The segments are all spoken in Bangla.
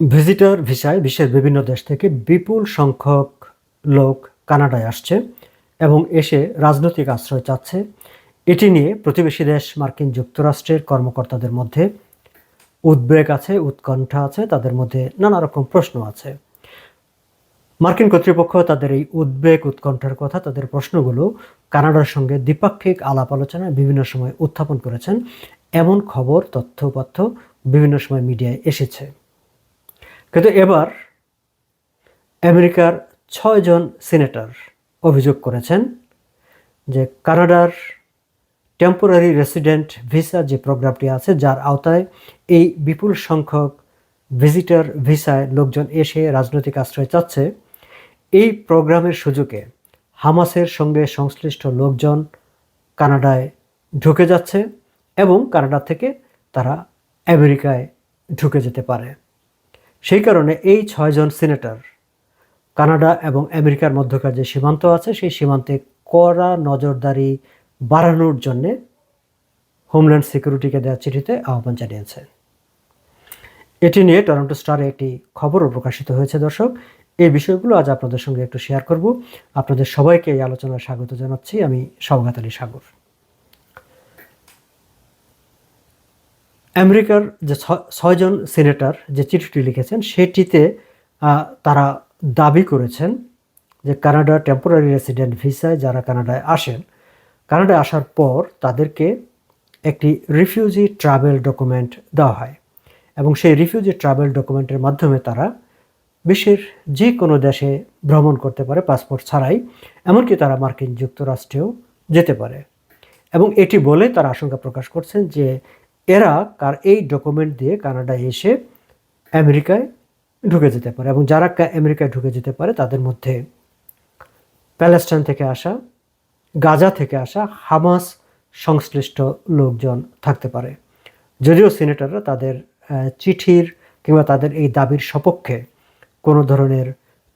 ভিজিটর ভিসায় বিশ্বের বিভিন্ন দেশ থেকে বিপুল সংখ্যক লোক কানাডায় আসছে এবং এসে রাজনৈতিক আশ্রয় চাচ্ছে। এটি নিয়ে প্রতিবেশী দেশ মার্কিন যুক্তরাষ্ট্রের কর্মকর্তাদের মধ্যে উদ্বেগ আছে, উৎকণ্ঠা আছে, তাদের মধ্যে নানা রকম প্রশ্ন আছে। মার্কিন কর্তৃপক্ষ তাদের এই উদ্বেগ, উৎকণ্ঠার কথা, তাদের প্রশ্নগুলো কানাডার সঙ্গে দ্বিপাক্ষিক আলাপ আলোচনায় বিভিন্ন সময় উত্থাপন করেছেন। এমন খবর, তথ্য বিভিন্ন সময় মিডিয়ায় এসেছে। কিন্তু এবার আমেরিকার ছয়জন সিনেটর অভিযোগ করেছেন যে কানাডার টেম্পোরারি রেসিডেন্ট ভিসা যে প্রোগ্রামটি আছে, যার আওতায় এই বিপুল সংখ্যক ভিজিটার ভিসায় লোকজন এসে রাজনৈতিক আশ্রয় চাচ্ছে, এই প্রোগ্রামের সুযোগে হামাসের সঙ্গে সংশ্লিষ্ট লোকজন কানাডায় ঢুকে যাচ্ছে এবং কানাডা থেকে তারা আমেরিকায় ঢুকে যেতে পারে। সেই কারণে এই ছয়জন সিনেটর, কানাডা এবং আমেরিকার মধ্যকার যে সীমান্ত আছে, সেই সীমান্তে কড়া নজরদারি বাড়ানোর জন্যে হোমল্যান্ড সিকিউরিটিকে দেওয়া চিঠিতে আহ্বান জানিয়েছে। এটি নিয়ে টরন্টো স্টারে একটি খবরও প্রকাশিত হয়েছে, দর্শক। এই বিষয়গুলো আজ আপনাদের সঙ্গে একটু শেয়ার করব। আপনাদের সবাইকে এই আলোচনায় স্বাগত জানাচ্ছি। আমি সৌগাত আলী সাগর। আমেরিকার যে ছয়জন সিনেটর যে চিঠিটি লিখেছেন, সেটিতে তারা দাবি করেছেন যে কানাডা টেম্পোরারি রেসিডেন্ট ভিসায় যারা কানাডায় আসেন, কানাডায় আসার পর তাদেরকে একটি রিফিউজি ট্রাভেল ডকুমেন্ট দেওয়া হয় এবং সেই রিফিউজি ট্রাভেল ডকুমেন্টের মাধ্যমে তারা বিশ্বের যে কোনো দেশে ভ্রমণ করতে পারে পাসপোর্ট ছাড়াই, এমনকি তারা মার্কিন যুক্তরাষ্ট্রেও যেতে পারে। এবং এটি বলে তারা আশঙ্কা প্রকাশ করছেন যে এরা কার এই ডকুমেন্ট দিয়ে কানাডায় এসে আমেরিকায় ঢুকে যেতে পারে এবং যারা আমেরিকায় ঢুকে যেতে পারে তাদের মধ্যে প্যালেস্টাইন থেকে আসা, গাজা থেকে আসা হামাস সংশ্লিষ্ট লোকজন থাকতে পারে। যদিও সিনেটররা তাদের চিঠির কিংবা তাদের এই দাবির সপক্ষে কোনো ধরনের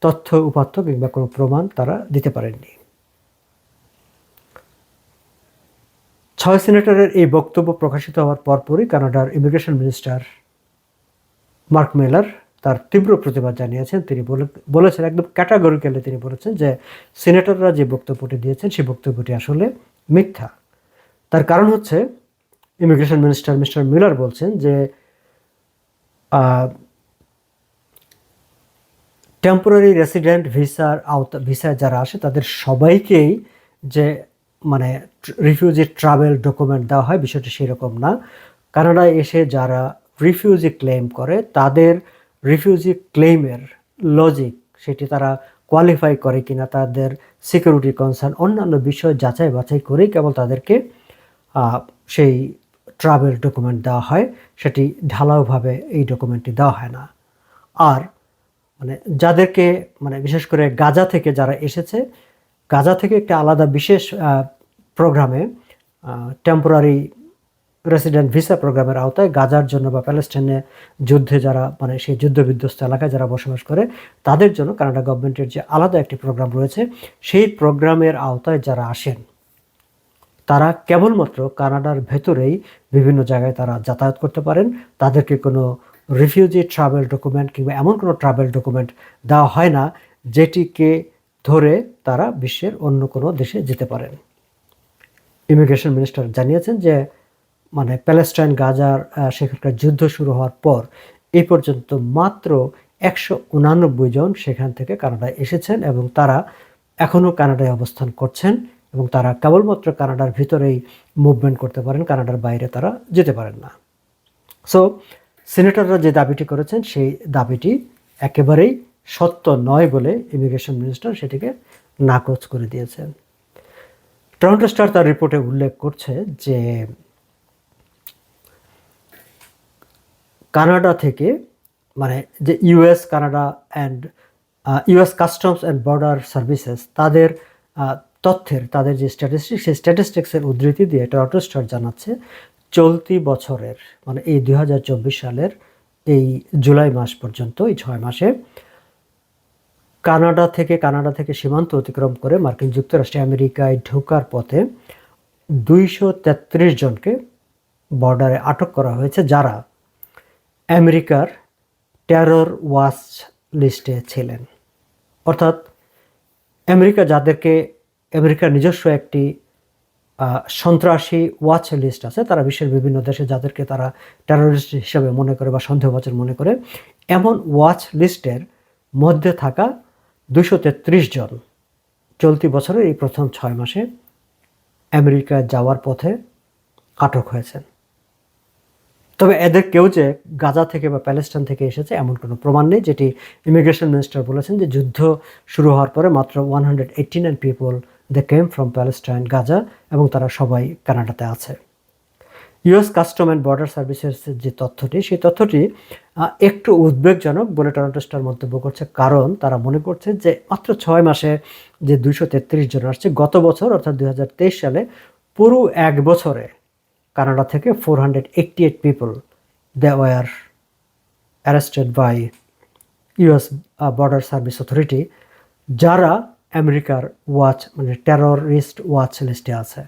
তথ্য উপাত্ত কিংবা কোনো প্রমাণ তারা দিতে পারেননি। ছয় সিনেটরের এই বক্তব্য প্রকাশিত হওয়ার পরপরই কানাডার ইমিগ্রেশন মিনিস্টার মার্ক মেলার তার তীব্র প্রতিবাদ জানিয়েছেন। তিনি বলে- বলেছেন, একদম ক্যাটাগরিক্যালি তিনি বলেছেন যে সিনেটররা যে বক্তব্যটি দিয়েছেন, সেই বক্তব্যটি আসলে মিথ্যা। তার কারণ হচ্ছে, ইমিগ্রেশন মিনিস্টার মিস্টার মিলার বলছেন যে টেম্পোরারি রেসিডেন্ট ভিসার আওতা ভিসায় যারা আসে, তাদের সবাইকেই যে মানে রিফিউজি ট্রাভেল ডকুমেন্ট দেওয়া হয়, বিষয়টি সেরকম না। কানাডায় এসে যারা রিফিউজি ক্লেম করে, তাদের রিফিউজি ক্লেমের লজিক সেটি তারা কোয়ালিফাই করে কিনা, তাদের সিকিউরিটি কনসার্ন অন্যান্য বিষয় যাচাই বাছাই করেই কেবল তাদেরকে সেই ট্রাভেল ডকুমেন্ট দেওয়া হয়। সেটি ঢালাওভাবে এই ডকুমেন্টটি দেওয়া হয় না। আর মানে যাদেরকে মানে বিশেষ করে গাজা থেকে যারা এসেছে গাজা থেকে একটা আলাদা বিশেষ প্রোগ্রামে টেম্পোরারি রেসিডেন্ট ভিসা প্রোগ্রামের আওতায় গাজার জন্য বা প্যালেস্টাইনে যুদ্ধে যারা মানে সেই যুদ্ধবিধ্বস্ত এলাকায় যারা বসবাস করে, তাদের জন্য কানাডা গভর্নমেন্টের যে আলাদা একটি প্রোগ্রাম রয়েছে, সেই প্রোগ্রামের আওতায় যারা আসেন, তারা কেবলমাত্র কানাডার ভেতরেই বিভিন্ন জায়গায় তারা যাতায়াত করতে পারেন। তাদেরকে কোনো রিফিউজি ট্রাভেল ডকুমেন্ট কিংবা এমন কোনো ট্রাভেল ডকুমেন্ট দেওয়া হয় না, যেটিকে ধরে তারা বিশ্বের অন্য কোনো দেশে যেতে পারেন। ইমিগ্রেশন মিনিস্টার জানিয়েছেন যে মানে প্যালেস্টাইন গাজার সেখানকার যুদ্ধ শুরু হওয়ার পর এই পর্যন্ত মাত্র একশো উনানব্বই জন সেখান থেকে কানাডায় এসেছেন এবং তারা এখনও কানাডায় অবস্থান করছেন এবং তারা কেবলমাত্র কানাডার ভিতরেই মুভমেন্ট করতে পারেন, কানাডার বাইরে তারা যেতে পারেন না। সো সিনেটররা যে দাবিটি করেছেন, সেই দাবিটি একেবারেই সত্য নয় বলে ইমিগ্রেশন মিনিস্টার সেটিকে নাকচ করে দিয়েছেন। টরন্টো স্টার তার রিপোর্টে উল্লেখ করছে যে, কানাডা থেকে মানে যে US Canada and US customs and border services তাদের তথ্যের, তাদের যে স্ট্যাটিস্টিক সেই স্ট্যাটিস্টিক্সের উদ্ধৃতি দিয়ে টরন্টো স্টার জানাচ্ছে চলতি বছরের মানে এই দু হাজার চব্বিশ সালের এই জুলাই মাস পর্যন্ত, এই ছয় মাসে কানাডা থেকে কানাডা থেকে সীমান্ত অতিক্রম করে মার্কিন যুক্তরাষ্ট্রে আমেরিকায় ঢোকার পথে দুইশো তেত্রিশ জনকে বর্ডারে আটক করা হয়েছে, যারা আমেরিকার টেরর ওয়াচ লিস্টে ছিলেন। অর্থাৎ আমেরিকা যাদেরকে, আমেরিকার নিজস্ব একটি সন্ত্রাসী ওয়াচ লিস্ট আছে, তারা বিশ্বের বিভিন্ন দেশে যাদেরকে তারা টেরোরিস্ট হিসাবে মনে করে বা সন্দেহবাচন মনে করে, এমন ওয়াচ লিস্টের মধ্যে থাকা দুশো তেত্রিশ জন। চলতি বছরে এই প্রথম ছয় মাসে আমেরিকা যাওয়ার পথে আটক হয়েছেন। তবে এদের কেউ যে গাজা থেকে বা প্যালেস্টাইন থেকে এসেছে এমন কোনো প্রমাণ নেই, যেটি ইমিগ্রেশন মিনিস্টার বলেছেন যে যুদ্ধ শুরু হওয়ার পরে মাত্র one hundred eighty nine people, they came from Palestine, Gaza, এবং তারা সবাই কানাডাতে আছে। ইউএস কাস্টম অ্যান্ড বর্ডার সার্ভিসের যে তথ্যটি, সেই তথ্যটি একটু উদ্বেগজনক বলে টরন্টো স্টার মন্তব্য করছে। কারণ তারা মনে করছে যে মাত্র ছয় মাসে যে দুইশো তেত্রিশ জন আসছে, গত বছর, অর্থাৎ দু হাজার তেইশ সালে, পুরো এক বছরে কানাডা থেকে four hundred eighty eight people they were arrested by US border service authority যারা আমেরিকার ওয়াচ মানে টেররিস্ট ওয়াচ লিস্টে আছে।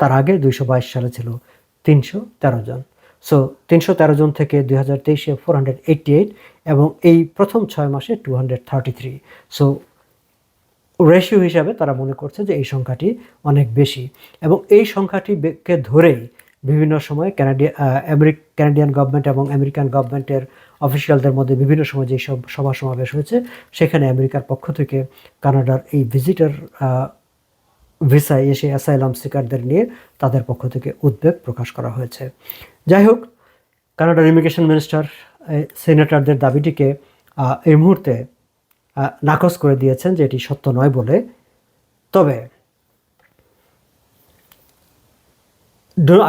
তার আগে দুইশো বাইশ সালে ছিল। তিনশো তেরো জন। সো তিনশো তেরো জন থেকে দুই হাজার তেইশে ফোর হান্ড্রেড এইটটি এইট এবং এই প্রথম ছয় মাসে two hundred thirty three so ratio হিসাবে তারা মনে করছে যে এই সংখ্যাটি অনেক বেশি। এবং এই সংখ্যাটি বে- কে ধরেই বিভিন্ন সময় কানাডিয়া আমেরিক কানাডিয়ান গভর্নমেন্ট এবং আমেরিকান গভর্নমেন্টের অফিসিয়ালদের মধ্যে বিভিন্ন সময় যেই সব সভা সমাবেশ হয়েছে, সেখানে আমেরিকার পক্ষ থেকে কানাডার এই ভিজিটার ভিসায় এসে অ্যাসাইলাম সিকারদের নিয়ে তাদের পক্ষ থেকে উদ্বেগ প্রকাশ করা হয়েছে। যাই হোক, কানাডার ইমিগ্রেশন মিনিস্টার সেনেটরদের দাবিটিকে এই মুহূর্তে নাকচ করে দিয়েছেন যে এটি সত্য নয় বলে। তবে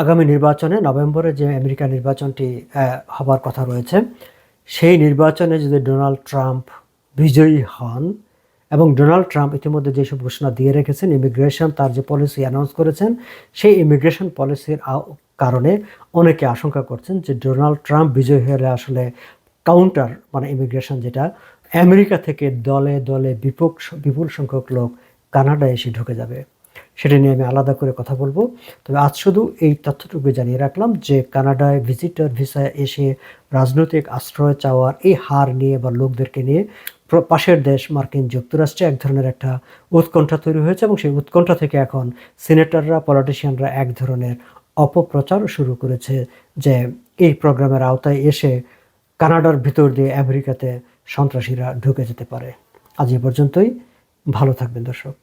আগামী নির্বাচনে নভেম্বরে যে আমেরিকা নির্বাচনটি হবার কথা রয়েছে, সেই নির্বাচনে যদি ডোনাল্ড ট্রাম্প বিজয়ী হন এবং ডোনাল্ড ট্রাম্প ইতিমধ্যে যেসব ঘোষণা দিয়ে রেখেছেন ইমিগ্রেশন তার যে পলিসি অ্যানাউন্স করেছেন, সেই ইমিগ্রেশন পলিসির কারণে অনেকে আশঙ্কা করছেন যে ডোনাল্ড ট্রাম্প বিজয়ী হলে আসলে কাউন্টার মানে ইমিগ্রেশন যেটা, আমেরিকা থেকে দলে দলে বিপুল বিপুল সংখ্যক লোক কানাডায় এসে ঢুকে যাবে। সেটা নিয়ে আমি আলাদা করে কথা বলব। তবে আজ শুধু এই তথ্যটুকু জানিয়ে রাখলাম যে কানাডায় ভিজিটর ভিসায় এসে রাজনৈতিক আশ্রয় চাওয়ার এই হার নিয়ে বা লোকদেরকে নিয়ে পাশের দেশ মার্কিন যুক্তরাষ্ট্রে এক ধরনের একটা উৎকণ্ঠা তৈরি হয়েছে এবং সেই উৎকণ্ঠা থেকে এখন সিনেটররা, পলিটিশিয়ানরা এক ধরনের অপপ্রচার শুরু করেছে যে এই প্রোগ্রামের আওতায় এসে কানাডার ভিতর দিয়ে আমেরিকাতে সন্ত্রাসীরা ঢুকে যেতে পারে। আজ এ পর্যন্তই। ভালো থাকবেন দর্শক।